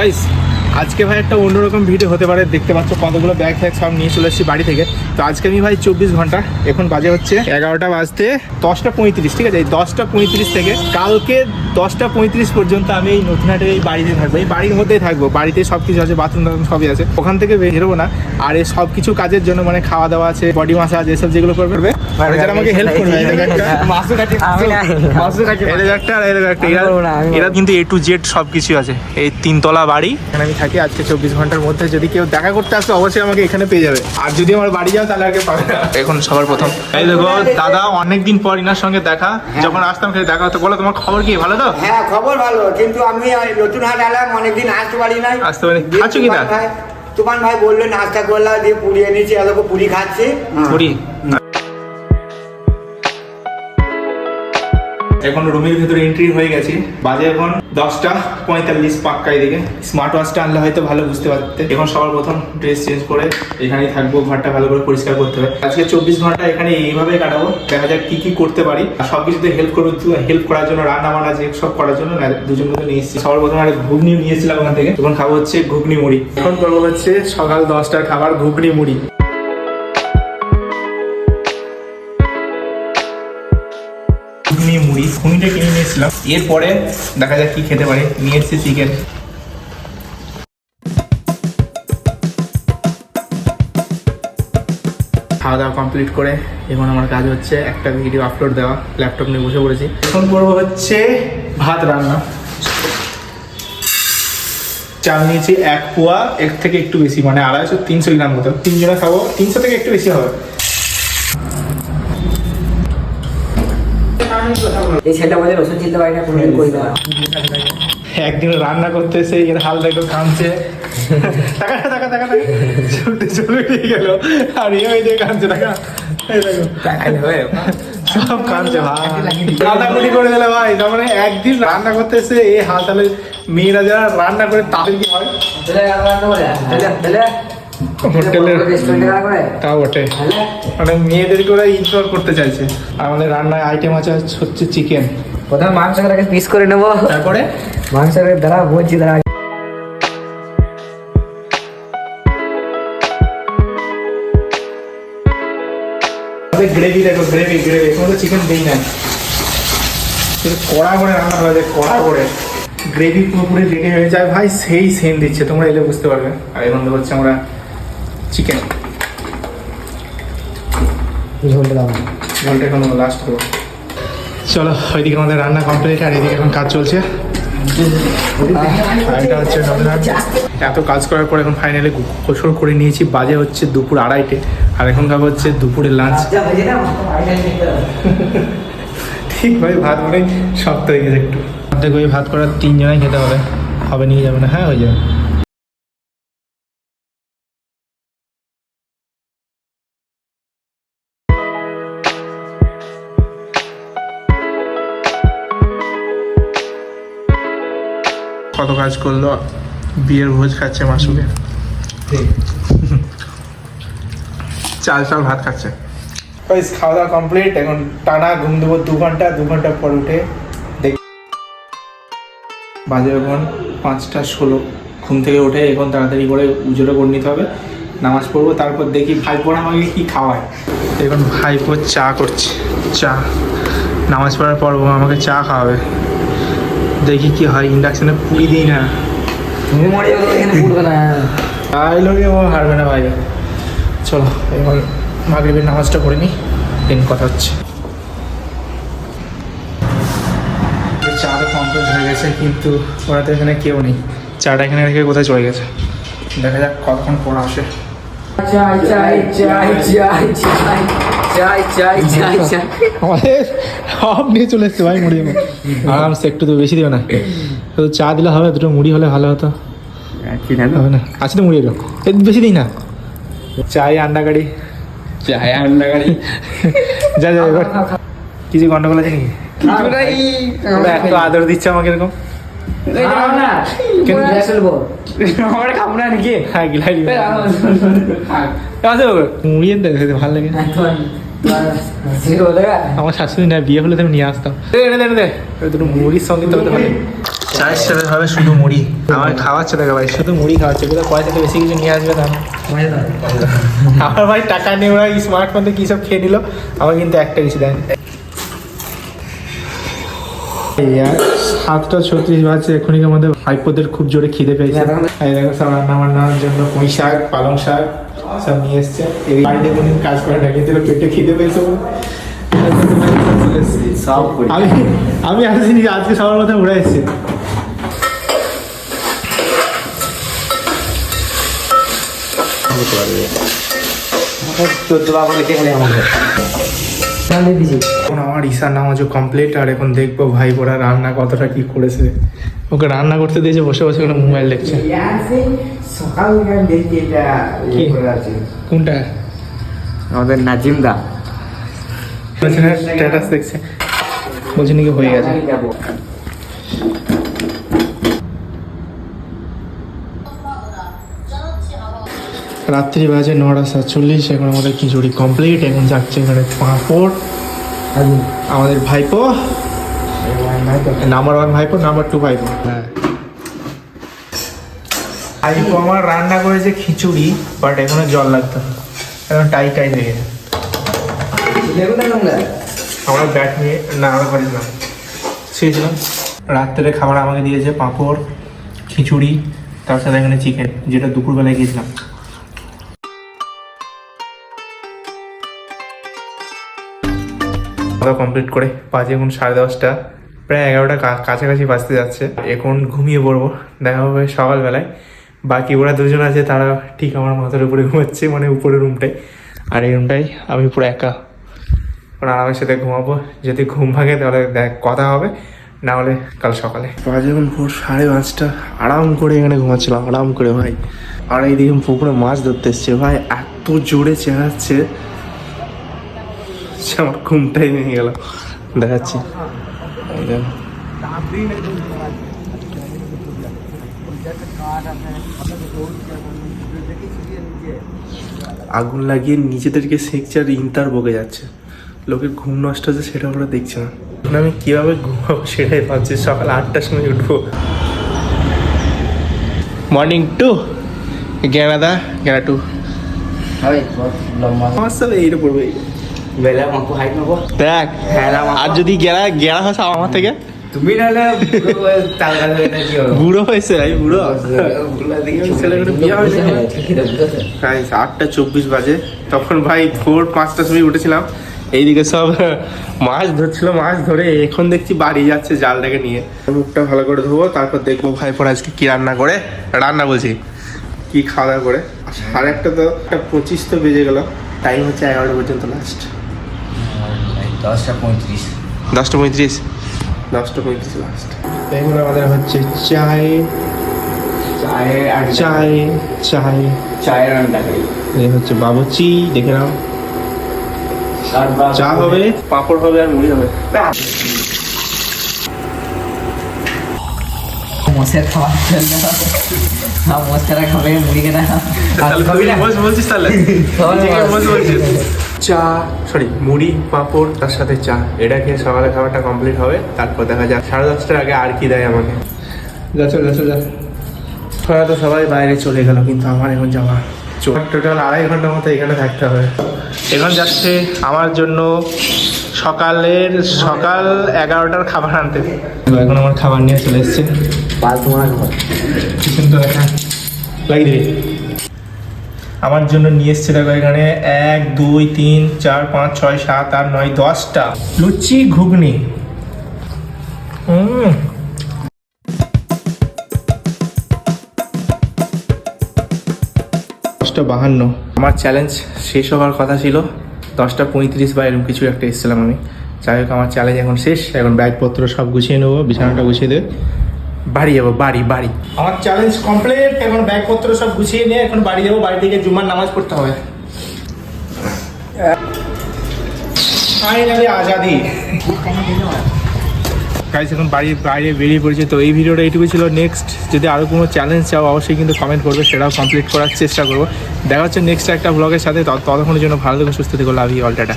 Guys আজকে ভাই একটা অন্যরকম ভিডিও হতে পারে দেখতে পাচ্ছ কতগুলো ব্যাগ ফ্যাগ সব নিয়ে চলে এসেছি বাড়ি থেকে তো আজকে আমি ভাই চব্বিশ ঘণ্টা এখন বাজে হচ্ছে এগারোটা বাজতে দশটা পঁয়ত্রিশ ঠিক আছে এই দশটা পঁয়ত্রিশ থেকে কালকে দশটা পঁয়ত্রিশ পর্যন্ত আমি এই নতুনহাটের এই বাড়িতে থাকব এই বাড়ির মধ্যেই থাকব বাড়িতে সব কিছু আছে বাথরুম টাথরুম সবই আছে ওখান থেকে বেরোবো না আর এই সব কিছু কাজের জন্য মানে খাওয়া দাওয়া আছে বডি মাসাজ এসব যেগুলো করবে যারা আমাকে হেল্প করবে এরা কিন্তু এ টু জেড সব কিছু আছে এই তিনতলা বাড়ি আমি থাকি আজকে চব্বিশ ঘণ্টার মধ্যে। যদি কেউ দেখা করতে আসে অবশ্যই আমাকে এখানে পেয়ে যাবে। আর যদি আমার বাড়ি যাও তাহলে আগে পাবে না। এখন সবার প্রথম। এই দেখো দাদা অনেকদিন পর ইনার সঙ্গে দেখা। যখন আসতাম খেলে দেখা হতো। বলো তোমার খবর কি? ভালো তো? হ্যাঁ খবর ভালো। কিন্তু আমি নতুন হাট এলাম অনেকদিন আসতে পারি নাই। আসতে পারি। আছো কি না? ভাই তুফান ভাই বলল নাস্তা করলাম দিয়ে পুরি এনেছি। এত পুরি খাচ্ছি। পুরি? এখন রুমের ভিতরে এন্ট্রি হয়ে গেছি। বাজে এখন দশটা, পঁয়তাল্লিশ পাক্কা এদিকে। স্মার্ট ওয়াচটা আনলে হয়তো ভালো বুঝতে পারতে। এখন সবার প্রথম ড্রেস চেঞ্জ করে এখানেই থাকব, ঘরটা ভালো করে পরিষ্কার করতে হবে। আজকে চব্বিশ ঘণ্টা এখানে এইভাবে কাটাবো, দেখা যাক কি কি করতে পারি। আর সব কিছুতে হেল্প করব হেল্প করার জন্য রান্না বান্না যে সব করার জন্য দুজন মতো নিয়ে এসেছি। সবার প্রথমে একটা ঘুগনি নিয়ে এসেছিলাম ওখান থেকে। এখন খাব হচ্ছে ঘুগনি মুড়ি। এখন করব হচ্ছে সকাল দশটার খাবার ঘুগনি মুড়ি। ঘুগনিটা কিনে নিয়েছিলাম এরপরে দেখা যাক কি খেতে পারি। নিয়ে এসেছি চিকেন খাওয়া দাওয়া কমপ্লিট করে এখন আমার কাজ হচ্ছে একটা ভিডিও আপলোড দেওয়া ল্যাপটপ নিয়ে বসে পড়েছি। এখন করব হচ্ছে ভাত রান্না। চাল নিয়েছি এক পোয়া, এর থেকে একটু বেশি মানে আড়াইশো, তিনশো গ্রাম মতো। তিনজনে খাব, তিনশো থেকে একটু বেশি হবে। এই ছেলেটা বলে রসুন চিনতে পারি না কোনোদিন করি না। একদিন রান্না করতে এসে এর হাল দেখো কামছে টাকা টাকা টাকা টাকা। চলতে চলে দিয়ে গেল। আর কামছে টাকা। সব কামছে ভাই। কাটাকুটি করে দিলে ভাই। তার মানে একদিন রান্না করতে এই হাল তাহলে মেয়েরা যারা রান্না করে তাদের কি হয় হোটেলের তাও বটে। মানে মেয়েদেরকে ওরা ইনস্টল করতে চাইছে। আমাদের রান্নায় আইটেম আছে হচ্ছে চিকেন প্রথমে মাংসটাকে পিস করে নেব। তারপরে? মাংসটাকে বলছি গ্রেভি দেখো গ্রেভি গ্রেভি এখন তো চিকেন দিই না। কড়া করে রান্না করা যায় কড়া করে। গ্রেভি পুরোপুরি রেডি হয়ে যায়। ভাই সেই সেম দিচ্ছে। তোমরা এলে বুঝতে পারবে। আর এখন তো হচ্ছে আমরা। চিকেন ঝোলটা দাও। ঝোলটা এখন লাস্ট করব। চলো ওইদিকে আমাদের রান্না কমপ্লিট আর এদিকে এখন কাজ চলছে। আর এটা হচ্ছে এত কাজ করার পর এখন ফাইনালি গোসল করে নিয়েছি। বাজে হচ্ছে দুপুর আড়াইটে। আর এখন খাব হচ্ছে দুপুরের লাঞ্চ ঠিক ভাই ভাত মানে শক্ত হয়ে গেছে একটু। ভাত করার তিনজনাই খেতে হবে। হবে নিয়ে যাবে না হ্যাঁ হয়ে যাবে। কত কাজ করল বিয়ের ভোজ খাচ্ছে মাসুকে। চাল চাল ভাত খাচ্ছে। গাইস খাওয়া দাওয়া কমপ্লিট এখন টানা ঘুম দেবো দু ঘণ্টা দু ঘণ্টা পর উঠে দেখ বাজে এখন পাঁচটা ষোলো। ঘুম থেকে উঠে এখন তাড়াতাড়ি করে উজোটা করে নিতে হবে নামাজ পড়ব তারপর দেখি ভাইপোর আমাকে কি খাওয়ায়। এখন ভাইপো চা করছে চা। নামাজ পড়ার পর ও আমাকে চা খাওয়াবে। দেখি কি হয় ইন্ডাকশনে পুরি দিই না। তাই লোকে ও হারবে না ভাই। চলো এখন মাগরিবের নামাজটা করে নিই দিন কথা হচ্ছে। চাটা কমপ্লিট হয়ে গেছে কিন্তু ওরা তো এখানে কেউ নেই। চাটা এখানে রেখে কোথায় চলে গেছে? দেখা যাক কতক্ষণ পর আসে। চাই চাই চাই চাই চাই চাই চাই চাই চাই আমাদের সব নিয়ে চলে এসছে ভাই মুড়ি। আরামসে একটু তো বেশি দিও না। শুধু চা দিলে হবে দুটো মুড়ি হলে ভালো হতো। হবে না। আছে তো মুড়ি এলো বেশি দিই না। চাই আন্ডা গাড়ি চাই আন্ডা গাড়ি যা যা এবার। কিছু গন্ডগোল আছে নাকি? এত আদর দিচ্ছে আমাকে এরকম। ভালো লাগে। আমার শাশুড়ি না বিয়ে হলে তো আমি নিয়ে আসতাম। মুড়ির সঙ্গে তো হতে পারে। চায়ের সাথে হবে শুধু মুড়ি। আমার খাওয়াচ্ছে দেখো ভাই। শুধু মুড়ি খাওয়াচ্ছে। কোথাও পয়সা বেশি কিছু নিয়ে আসবে না। আমার ভাই টাকা নিয়ে ওরা স্মার্টফোন থেকে কী সব খেয়ে নিল? আমার কিন্তু একটা কিছু দেয়নি সাতটা ছত্রিশ বাজছে এখনই আমাদের ভাইপোদের খুব জোরে খিদে পেয়েছে। এই দেখো সব রান্না বান্নার জন্য পুঁই শাক পালং শাক সব নিয়ে এসছে। এই বাড়িতে কোনদিন কাজ করে না কিন্তু পেটে খিদে পেয়েছে। আমি আমি আসিনি আজকে সবার মধ্যে উড়ে এসেছি। চোদ্দ বাবু লিখে গেলে আমাকে দিয়ে দিছি এখন আমার ঈশার নামাজও কমপ্লিট আর এখন দেখব ভাই ওরা রান্না কতটা কি করেছে। ওকে রান্না করতে দিয়েছে বসে বসে ওখানে মোবাইল দেখছে। সকাল দেখি এটা কি? ইয়ে কোনটা? আমাদের নাজিম দা। স্ট্যাটাস দেখছে। বলছে নাকি হয়ে গেছে। রাত্রি বাজে নটা সাতচল্লিশ এখন আমাদের খিচুড়ি কমপ্লিট এখন যাচ্ছে এখানে পাঁপড় আমাদের ভাইপো। নাম্বার ওয়ান ভাইপো নাম্বার টু ভাইপো। হ্যাঁ। ভাইপো আমার রান্না করেছে খিচুড়ি বাট এখনও জল লাগতো এখন টাই টাই না। আমরা ব্যাট নিয়ে না আমরা করেছিলাম শুয়েছিলাম রাত্রে খাবার আমাকে দিয়েছে পাঁপড় খিচুড়ি তার সাথে এখানে চিকেন যেটা দুপুরবেলায় গিয়েছিলাম খাওয়া কমপ্লিট করে বাজে এখন সাড়ে দশটা, প্রায় এগারোটা কাছাকাছি বাঁচতে যাচ্ছে। এখন ঘুমিয়ে পড়ব, দেখা হবে সকালবেলায়। বাকি ওরা দুজন আছে, তারা ঠিক আমার মাথার উপরে ঘুমাচ্ছে মানে উপরের রুমটাই আর এই রুমটাই আমি পুরো একা। ওরা আরামের সাথে ঘুমাবো, যদি ঘুম ভাঙে তাহলে দেখ, কথা হবে, না হলে কাল সকালে। বাজে এখন ভোর সাড়ে পাঁচটা, আরাম করে এখানে ঘুমাচ্ছিলাম, আরাম করে ভাই। আর এইদিকে পুকুরে মাছ ধরতে এসছে, ভাই, এত জোরে চেঁচাচ্ছে। সে আমার ঘুমটাই ভেঙে গেল। দেখাচ্ছি। আগুন লাগিয়ে নিজেদেরকে সেঁকছে আর ইন্টার বকে যাচ্ছে। লোকের ঘুম নষ্ট হচ্ছে সেটা ওরা দেখছে না। আমি কীভাবে ঘুমাবো সেটাই ভাবছি। সকাল আটটার সময় উঠবো। মর্নিং টু জ্ঞানাদা জ্ঞানা টু আমার সাথে এইটা পড়বে। বেলা মাকু হাইট নেব। দেখ হ্যাঁ আর যদি হয় আমার থেকে? তুমি নাহলে বুড়ো হয়েছে আমি বুড়ো ছেলেগুলো বিয়ে হয়েছে আটটা চব্বিশ বাজে। তখন ভাই ভোর পাঁচটার সময় উঠেছিলাম। এইদিকে সব মাছ ধরছিল মাছ ধরে এখন দেখছি বাড়ি যাচ্ছে জালটাকে নিয়ে। মুখটা ভালো করে ধোবো তারপর দেখব ভাই পর আজকে কি রান্না করে? রান্না বলছি কি খাওয়া দাওয়া করে? সাড়ে একটা তো একটা পঁচিশ তো বেজে গেল। টাইম হচ্ছে এগারোটা পর্যন্ত লাস্ট দশটা পঁয়ত্রিশ। দশটা পঁয়ত্রিশ? দশটা পঁয়ত্রিশ লাস্ট এগুলো আমাদের হচ্ছে চায় চায়ের আর চায় চায় চায়ের এই হচ্ছে বাবুচি দেখে নাও। চা হবে? পাঁপড় হবে আর মুড়ি হবে। মশার খাওয়ার জন্য হ্যাঁ মশারা খাবে মুড়ি কেনা। বস বলছিস তাহলে। বলছিস? চা সরি মুড়ি পাঁপড় তার সাথে চা। এটা খেয়ে সকালে খাবারটা কমপ্লিট হবে তারপর দেখা যাক। সাড়ে দশটার আগে আর কি দেয় আমাকে। যা চল যা চল যা। ওরা তো সবাই বাইরে চলে গেল কিন্তু আমার এখন যাওয়া। টোটাল আড়াই ঘণ্টার মতো এখানে থাকতে হবে। এখন যাচ্ছে আমার জন্য সকালের সকাল এগারোটার খাবার আনতে। এখন আমার খাবার নিয়ে চলে এসছে। পাল তোমার ঘর পিছনটা দেখা। লাগিয়ে আমার জন্য নিয়ে এসছে দেখো এখানে এক, দুই, তিন, চার, পাঁচ, ছয়, সাত, আট, নয়, দশটা। লুচি ঘুগনি। হুম দশটা বাহান্ন। আমার চ্যালেঞ্জ শেষ হওয়ার কথা ছিল। দশটা পঁয়ত্রিশ বা এরকম কিছু একটা এসেছিলাম আমি। যাই হোক, আমার চ্যালেঞ্জ এখন শেষ। এখন ব্যাগপত্র সব গুছিয়ে নেব, বিছানাটা গুছিয়ে দেবে বাড়ি যাব বাড়ি বাড়ি। আমার চ্যালেঞ্জ কমপ্লিট এখন ব্যাগপত্র সব গুছিয়ে নিয়ে এখন বাড়ি যাব বাড়ি থেকে জুমার নামাজ পড়তে হবে। ফাইনালি আজাদি। গাইস এখন বাড়ির বাইরে বেরিয়ে পড়েছে তো এই ভিডিওটা এইটুকু ছিল। নেক্সট যদি আরও কোনো চ্যালেঞ্জ চাও অবশ্যই কিন্তু কমেন্ট করবে সেটাও কমপ্লিট করার চেষ্টা করব। দেখা হচ্ছে নেক্সট একটা ব্লগের সাথে ততক্ষণের জন্য ভালো থেকে সুস্থ থেকে লাভ ইউ অল টাটা।